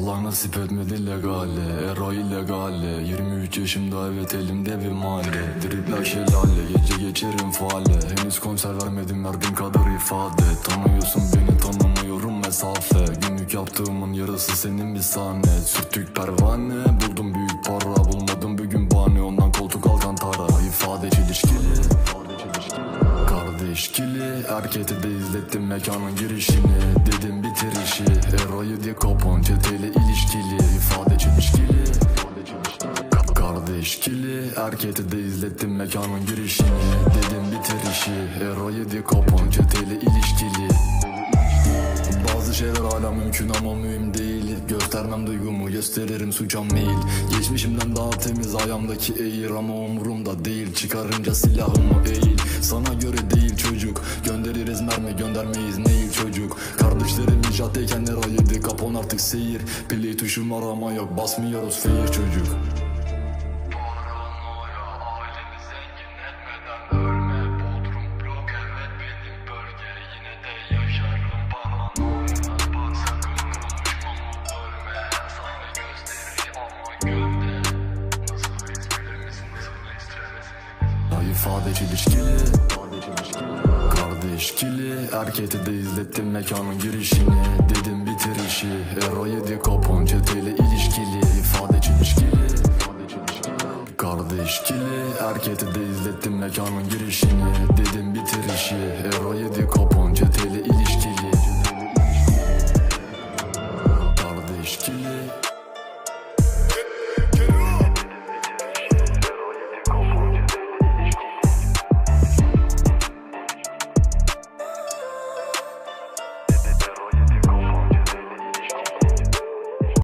Allah nasip etmedi legale Era illegale. 23 yaşımda evet elimde bir mahalle. Dripler şelale gece geçerim faale. Henüz konser vermedim verdim kadar ifade. Tanıyorsun beni tanımıyorum mesafe. Günlük yaptığımın yarısı senin bir sahne. Sürttük pervane buldum büyük para Erkete de izlettim mekanın girişini. Dedim bitir işi. Erayı diye kapon çeteyle ilişkili. İfade çelişkili Ka- Kardeş kili. Erkete de izlettim mekanın girişini. Dedim bitir şeyler hala mümkün ama mühim değil. Göstermem duygumu gösteririm suça meyil Geçmişimden daha temiz ayağımdaki eğir Ama umurumda değil. Çıkarınca silahımı eğil. Sana göre değil çocuk. Göndeririz mermi göndermeyiz neyi çocuk? Kardeşlerim icrattayken lira yedi Kapon artık seyir. Play tuşum arama yok basmıyoruz fair çocuk ifade çelişkili Kardeş kili. Erkete de izlettim mekanın girişini. Dedim bitir işi. Ero yedi kopon çeteyle ilişkili. İfade çelişkili Kardeş kili. Erkete de izlettim mekanın girişini. Dedim bitir işi. Ero yedi kopon